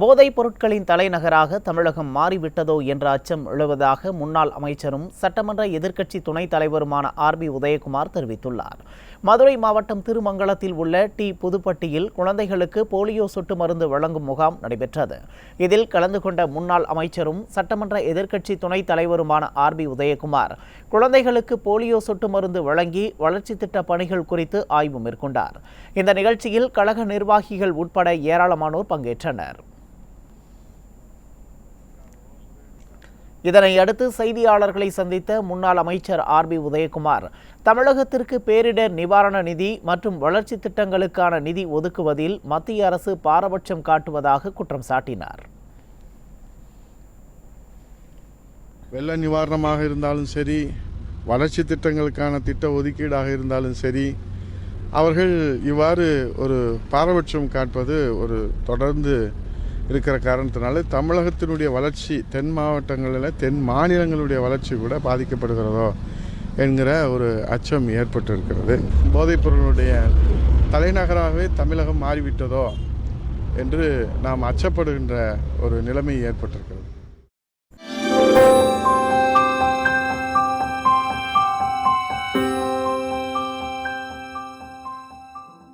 போதைப் பொருட்களின் தலைநகராக தமிழகம் மாறிவிட்டதோ என்ற அச்சம் எழுவதாக முன்னாள் அமைச்சரும் சட்டமன்ற எதிர்க்கட்சி துணைத் தலைவருமான ஆர் பி உதயகுமார் தெரிவித்துள்ளார். மதுரை மாவட்டம் திருமங்கலத்தில் உள்ள டி புதுப்பட்டியில் குழந்தைகளுக்கு போலியோ சொட்டு மருந்து வழங்கும் முகாம் நடைபெற்றது. இதில் கலந்து கொண்ட முன்னாள் அமைச்சரும் சட்டமன்ற எதிர்க்கட்சி துணைத் தலைவருமான ஆர் பி உதயகுமார் குழந்தைகளுக்கு போலியோ சொட்டு மருந்து வழங்கி வளர்ச்சி திட்ட பணிகள் குறித்து ஆய்வு மேற்கொண்டார். இந்த நிகழ்ச்சியில் கழக நிர்வாகிகள் உட்பட ஏராளமானோர் பங்கேற்றனர். இதனை அடுத்து செய்தியாளர்களை சந்தித்த முன்னாள் அமைச்சர் ஆர் பி உதயகுமார் தமிழகத்திற்கு பேரிடர் நிவாரண நிதி மற்றும் வளர்ச்சி திட்டங்களுக்கான நிதி ஒதுக்குவதில் மத்திய அரசு பாரபட்சம் காட்டுவதாக குற்றம் சாட்டினார். வெள்ள நிவாரணமாக இருந்தாலும் சரி வளர்ச்சி திட்டங்களுக்கான திட்ட ஒதுக்கீடாக இருந்தாலும் சரி அவர்கள் இவ்வாறு ஒரு பாரபட்சம் காட்பது ஒரு தொடர்ந்து இருக்கிற காரணத்தினால தமிழகத்தினுடைய வளர்ச்சி தென் மாவட்டங்களில் தென் மாநிலங்களுடைய வளர்ச்சி கூட பாதிக்கப்படுகிறதோ என்கிற ஒரு அச்சம் ஏற்பட்டிருக்கிறது. போதைப்பொருளுடைய தலைநகராகவே தமிழகம் மாறிவிட்டதோ என்று நாம் அச்சப்படுகின்ற ஒரு நிலைமை ஏற்பட்டிருக்கிறது.